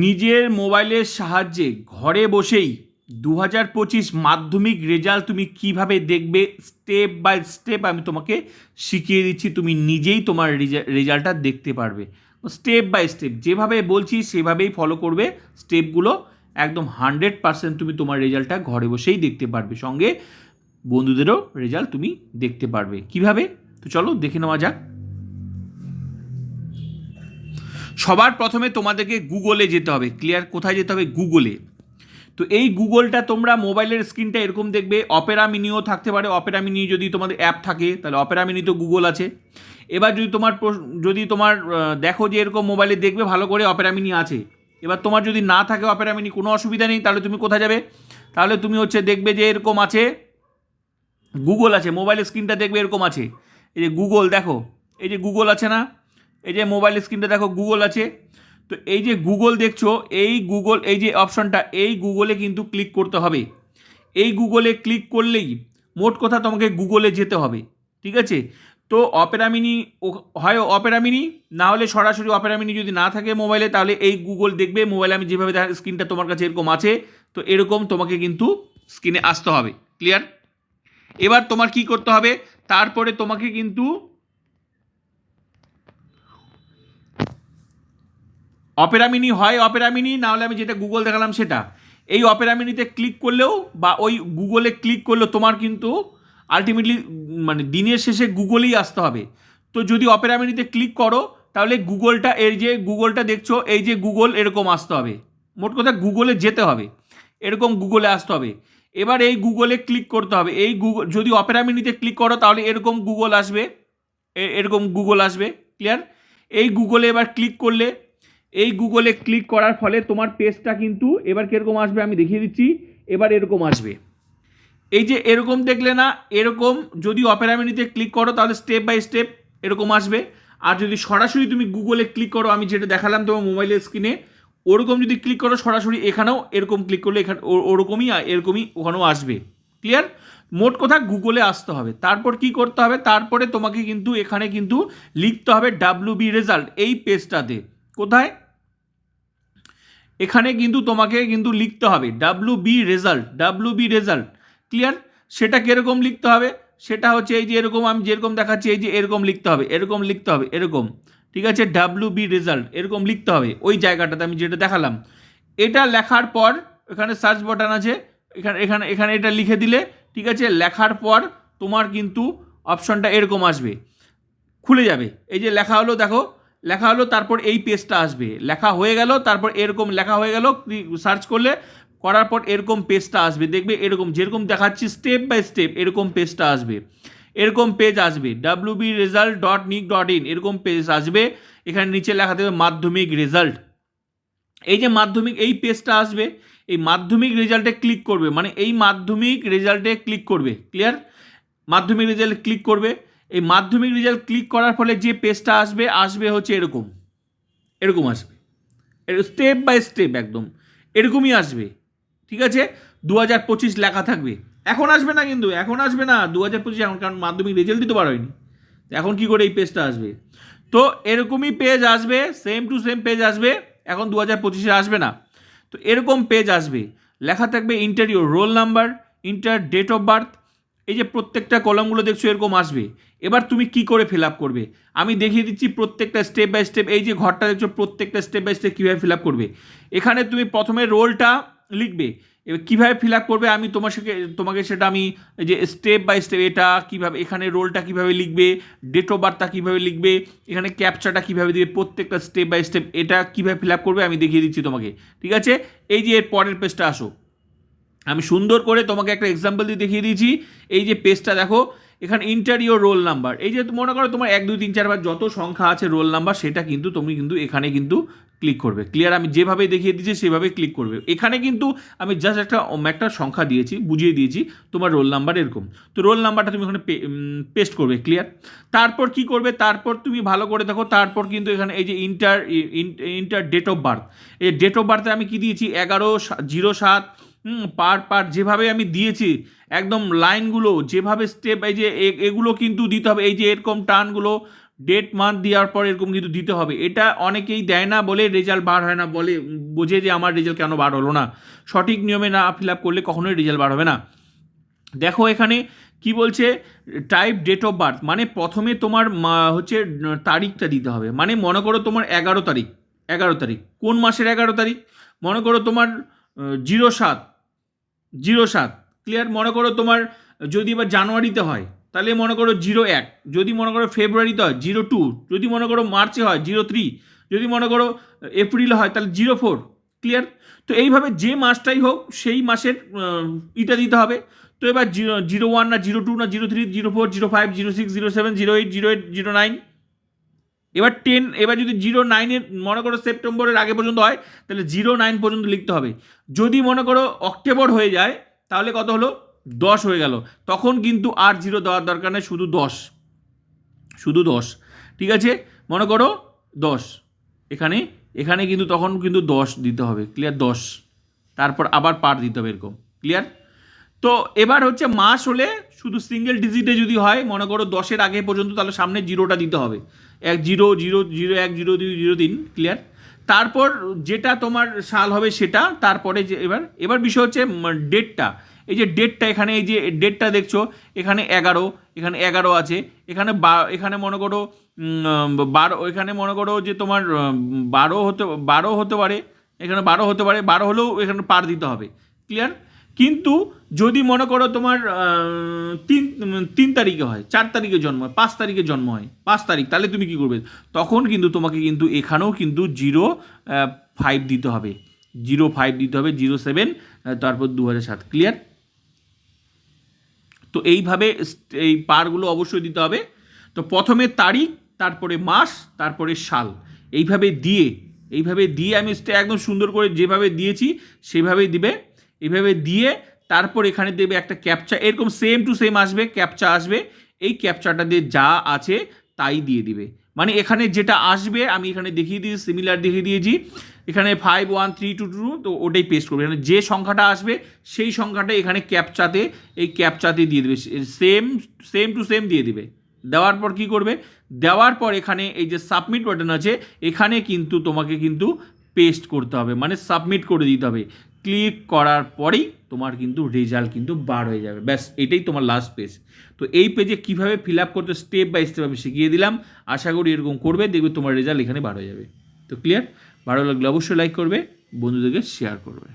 নিজের মোবাইলের সাহায্যে ঘরে বসেই দু হাজার পঁচিশ মাধ্যমিক রেজাল্ট তুমি কীভাবে দেখবে স্টেপ বাই স্টেপ আমি তোমাকে শিখিয়ে দিচ্ছি, তুমি নিজেই তোমার রেজাল্টটা দেখতে পারবে। স্টেপ বাই স্টেপ, যেভাবে বলছি সেভাবেই ফলো করবে, স্টেপগুলো একদম হান্ড্রেড পার্সেন্ট তুমি তোমার রেজাল্টটা ঘরে বসেই দেখতে পারবে। সঙ্গে বন্ধুদেরও রেজাল্ট তুমি দেখতে পারবে। কীভাবে? তো চলো দেখে নেওয়া যাক। সবার প্রথমে তোমাদেরকে গুগলে যেতে হবে ক্লিয়ার কোথায় যেতে হবে? গুগলে। তো এই গুগলটা তোমরা মোবাইলের স্ক্রিনটা এরকম দেখবে, অপেরা মিনিও থাকতে পারে, অপেরা মিনি যদি তোমাদের অ্যাপ থাকে, তাহলে অপেরা মিনি তো গুগল আছে। এবার যদি তোমার যদি তোমার দেখো যে এরকম মোবাইলে দেখবে, ভালো করে অপেরা মিনি আছে। এবার তোমার যদি না থাকে অপেরা মিনি, কোনো অসুবিধা নেই, তাহলে তুমি কোথায় যাবে? তাহলে তুমি হচ্ছে দেখবে যে এরকম আছে, গুগল আছে, মোবাইলের স্ক্রিনটা দেখবে এরকম আছে। এই যে গুগল, দেখো, এই যে গুগল আছে না? এই যে মোবাইল স্ক্রিনটা দেখো গুগল আছে। তো এই যে গুগল দেখছ, এই গুগল এই যে অপশনটা এই গুগলে কিন্তু ক্লিক করতে হবে। এই গুগলে ক্লিক করলেই মোট কথা তোমাকে গুগলে যেতে হবে, ঠিক আছে? তো অপেরা মিনি ও- হয় অপেরামিনি, না হলে সরাসরি অপেরামিনি যদি না থাকে মোবাইলে তাহলে এই গুগল দেখবে মোবাইলে আমি যেভাবে স্ক্রিনটা তোমার কাছে এরকম আছে, তো এরকম তোমাকে কিন্তু স্ক্রিনে আসতে হবে ক্লিয়ার এবার তোমার কি করতে হবে? তারপরে তোমাকে কিন্তু অপেরা মিনি হয় অপেরা মিনি না হলে আমি যেটা গুগল দেখালাম সেটা। এই অপেরা মিনিতে ক্লিক করলেও বা ওই গুগলে ক্লিক করলেও তোমার কিন্তু আলটিমেটলি মানে দিনের শেষে গুগলেই আসতে হবে। তো যদি অপেরা মিনিতে ক্লিক করো, তাহলে গুগলটা এই যে গুগলটা দেখছ, এই যে গুগল এরকম আসতে হবে। মোট কথা গুগলে যেতে হবে। এরকম গুগলে আসতে হবে। এবার এই গুগলে ক্লিক করতে হবে। এই গুগল যদি অপেরা মিনিতে ক্লিক করো, তাহলে এরকম গুগল আসবে। এরকম গুগল আসবে। ক্লিয়ার এই গুগলে এবার ক্লিক করলে এই গুগলে ক্লিক করার ফলে তোমার পেজটা কিন্তু এবার কীরকম আসবে আমি দেখিয়ে দিচ্ছি, এবার এরকম আসবে। এই যে এরকম দেখলে না, এরকম যদি অপেরা মিনিতে ক্লিক করো, তাহলে স্টেপ বাই স্টেপ এরকম আসবে। আর যদি সরাসরি তুমি গুগলে ক্লিক করো, আমি যেটা দেখালাম তোমার মোবাইলের স্ক্রিনে ওরকম যদি ক্লিক করো সরাসরি এখানেও এরকম ক্লিক করলে এখানে ওরকমই এরকমই ওখানেও আসবে। ক্লিয়ার মোট কথা গুগলে আসতে হবে। তারপর কি করতে হবে? তারপরে তোমাকে কিন্তু এখানে কিন্তু লিখতে হবে ডাব্লিউ বি রেজাল্ট এই পেজটাতে কোথায়? এখানে কিন্তু তোমাকে কিন্তু লিখতে হবে। W B result W B result clear সেটা কীরকম লিখতে হবে? সেটা হচ্ছে এই যে এরকম, আমি যেরকম দেখাচ্ছি, এই যে এরকম লিখতে হবে, এরকম লিখতে হবে, এরকম। ঠিক আছে? ডাব্লিউ বি রেজাল্ট এরকম লিখতে হবে। ওই জায়গাটাতে আমি যেটা দেখালাম। এটা লেখার পর, এখানে সার্চ বাটন আছে, এখানে এখানে এখানে এটা লিখে দিলে, ঠিক আছে? লেখার পর তোমার কিন্তু অপশনটা এরকম আসবে। খুলে যাবে। এই যে লেখা হলো, দেখো লেখা হলো, তারপর এই পেজটা আসবে। লেখা হয়ে গেল, তারপর এরকম লেখা হয়ে গেল সার্চ করলে, করার পর এরকম পেজটা আসবে। দেখবে এরকম, যেরকম দেখাচ্ছি স্টেপ বাই স্টেপ এরকম পেজটা আসবে। এরকম পেজ আসবে W B result dot nic dot in এরকম পেজ আসবে। এখানে নিচে লেখা দেবে মাধ্যমিক রেজাল্ট এই যে মাধ্যমিক, এই পেজটা আসবে, এই মাধ্যমিক রেজাল্টে ক্লিক করবে মানে এই মাধ্যমিক রেজাল্টে ক্লিক করবে ক্লিয়ার মাধ্যমিক রেজাল্টে ক্লিক করবে এই মাধ্যমিক রেজাল্ট ক্লিক করার ফলে যে পেজটা আসবে আসবে হচ্ছে এরকম। এরকম আসবে। স্টেপ বাই স্টেপ একদম। এরকমই আসবে। ঠিক আছে? দু হাজার পঁচিশ লেখা থাকবে। এখন আসবে না কিন্তু, এখন আসবে না। দু হাজার পঁচিশ এখন, কারণ মাধ্যমিক রেজাল্ট দিতে পারোনি এখন কি করে এই পেজটা আসবে? তো এরকমই পেজ আসবে সেম টু সেম পেজ আসবে। এখন দু হাজার পঁচিশে আসবে না। তো এরকম পেজ আসবে। লেখা থাকবে interview roll number enter date of birth এই যে প্রত্যেকটা কলমগুলো দেখছ এরকম আসবে। এবার তুমি কি করে ফিল আপ করবে? আমি দেখিয়ে দিচ্ছি প্রত্যেকটা স্টেপ বাই স্টেপ এই যে ঘরটা দেখছ প্রত্যেকটা স্টেপ বাই স্টেপ কীভাবে ফিল আপ করবে। এখানে তুমি প্রথমে রোলটা লিখবে, এবার কীভাবে ফিল আপ করবে আমি তোমার সাথে, তোমাকে সেটা আমি যে স্টেপ বাই স্টেপ এটা কীভাবে, এখানে রোলটা কীভাবে লিখবে ডেট অফ বার্থটা কীভাবে লিখবে, এখানে ক্যাপচাটা কীভাবে দিবে, প্রত্যেকটা স্টেপ বাই স্টেপ এটা কীভাবে ফিল আপ করবে আমি দেখিয়ে দিচ্ছি তোমাকে, ঠিক আছে? এই যে এর পরের পেজটা আসো। আমি সুন্দর করে তোমাকে একটা এক্সাম্পল দিয়ে দেখিয়ে দিয়েছি। এই যে পেজটা দেখো, এখানে ইন্টারিও রোল নাম্বার এই যে মনে করো তোমার এক, দুই, তিন চার যত সংখ্যা আছে রোল নাম্বার সেটা কিন্তু তুমি কিন্তু এখানে কিন্তু ক্লিক করবে। ক্লিয়ার আমি যেভাবে দেখিয়ে দিয়েছি সেভাবে ক্লিক করবে। এখানে কিন্তু আমি জাস্ট একটা একটা সংখ্যা দিয়েছি, বুঝিয়ে দিয়েছি, তোমার রোল নাম্বার এরকম। তো রোল নাম্বারটা তুমি ওখানে পেস্ট করবে ক্লিয়ার তারপর কি করবে? তারপর তুমি ভালো করে দেখো, তারপর কিন্তু এখানে এই যে enter enter date of birth এই ডেট অফ বার্থে আমি কি দিয়েছি? এগারো জিরো, সাত পার পার যেভাবে আমি দিয়েছি, একদম লাইনগুলো, যেভাবে স্টেপ এই যে এগুলো কিন্তু দিতে হবে। এই যে এরকম টার্নগুলো ডেট মান্থ দেওয়ার পর এরকম কিন্তু দিতে হবে। এটা অনেকেই দেয় না বলে রেজাল্ট বার হয় না বলে বোঝে যে আমার রেজাল্ট কেন বার হলো না। সঠিক নিয়মে না ফিল আপ করলে কখনোই রেজাল্ট বার হবে না। দেখো এখানে কি বলছে? টাইপ ডেট অফ বার্থ মানে প্রথমে তোমার হচ্ছে তারিখটা দিতে হবে। মানে মনে করো তোমার এগারো তারিখ এগারো তারিখ। কোন মাসের এগারো তারিখ? মনে করো তোমার জিরো সাত। জিরো সাত। ক্লিয়ার মনে করো তোমার যদি এবার জানুয়ারিতে হয়, তাহলে মনে করো জিরো এক। যদি মনে করো ফেব্রুয়ারিতে হয়, জিরো টু। যদি মনে করো মার্চে হয়, জিরো থ্রি। যদি মনে করো এপ্রিলে হয়, তাহলে জিরো ফোর। ক্লিয়ার তো এইভাবে যে মাসটাই হোক, সেই মাসের ইটা দিতে হবে। তো এবার জিরো জিরো ওয়ান না, জিরো টু না, zero three, zero four, zero five, zero six, zero seven, zero eight zero eight, zero nine এবার টেন এবার যদি জিরো নাইনের মনে করো সেপ্টেম্বরের আগে পর্যন্ত হয়, তাহলে জিরো নাইন পর্যন্ত লিখতে হবে। যদি মনে করো অক্টোবর হয়ে যায়, তাহলে কত হলো? দশ হয়ে গেল। তখন কিন্তু আর জিরো দেওয়ার দরকার নেই, শুধু দশ। শুধু দশ। ঠিক আছে? মনে করো দশ। এখানে এখানে কিন্তু তখন কিন্তু দশ দিতে হবে। ক্লিয়ার দশ। তারপর আবার পার দিতে হবে এরকম। ক্লিয়ার তো এবার হচ্ছে মাস হলে শুধু সিঙ্গেল ডিজিটে যদি হয়, মনে করো দশের আগে পর্যন্ত তাহলে সামনে জিরোটা দিতে হবে। এক জিরো জিরো জিরো এক জিরো দুই জিরো তিন ক্লিয়ার তারপর যেটা তোমার সাল হবে সেটা, তারপরে যে এবার এবার বিষয় হচ্ছে ডেটটা এই যে ডেটটা এখানে, এই যে ডেটটা দেখছ, এখানে এগারো এখানে এগারো আছে। এখানে বা, এখানে মনে করো বারো, এখানে মনে করো যে তোমার বারো হতে বারো হতে পারে, এখানে বারো হতে পারে, বারো হলেও এখানে পার দিতে হবে ক্লিয়ার কিন্তু যদি মনে করো তোমার তিন তিন তারিখে হয়, চার তারিখে জন্ম হয়, পাঁচ তারিখে জন্ম হয়, পাঁচ তারিখ, তাহলে তুমি কি করবে? তখন কিন্তু তোমাকে কিন্তু এখানেও কিন্তু জিরো ফাইভ দিতে হবে। জিরো ফাইভ দিতে হবে, জিরো সেভেন তারপর দু হাজার সাত ক্লিয়ার তো এইভাবে এই পারগুলো অবশ্যই দিতে হবে। তো প্রথমে তারিখ, তারপরে মাস, তারপরে সাল। এইভাবে দিয়ে এইভাবে দিয়ে আমি একদম সুন্দর করে যেভাবে দিয়েছি, সেভাবেই দিবে। এইভাবে দিয়ে তারপর এখানে দেবে একটা ক্যাপচা এরকম সেম টু সেম আসবে ক্যাপচা আসবে। এই ক্যাপচাটা দিয়ে যা আছে তাই দিয়ে দিবে। মানে এখানে যেটা আসবে, আমি এখানে দেখিয়ে দিয়েছি সিমিলার দেখিয়ে দিয়েছি। এখানে five one three two two তো ওটাই পেস্ট করবে। এখানে যে সংখ্যাটা আসবে, সেই সংখ্যাটা এখানে ক্যাপচাতে এই ক্যাপচাতে দিয়ে দেবে। সেম সেম টু সেম দিয়ে দিবে। দেওয়ার পর কি করবে? দেওয়ার পর এখানে এই যে সাবমিট বাটন আছে, এখানে কিন্তু তোমাকে কিন্তু পেস্ট করতে হবে। মানে সাবমিট করে দিতে হবে। ক্লিক করার পরেই তোমার কিন্তু রেজাল্ট কিন্তু বার হয়ে যাবে। ব্যাস, এটাই তোমার লাস্ট পেজ তো এই পেজে কীভাবে ফিল আপ করতে স্টেপ বাই স্টেপ আমি শিখিয়ে দিলাম। আশা করি এরকম করবে, দেখবে তোমার রেজাল্ট এখানে বার হয়ে যাবে। তো ক্লিয়ার ভালো লাগলে অবশ্যই লাইক করবে, বন্ধুদেরকে শেয়ার করবে।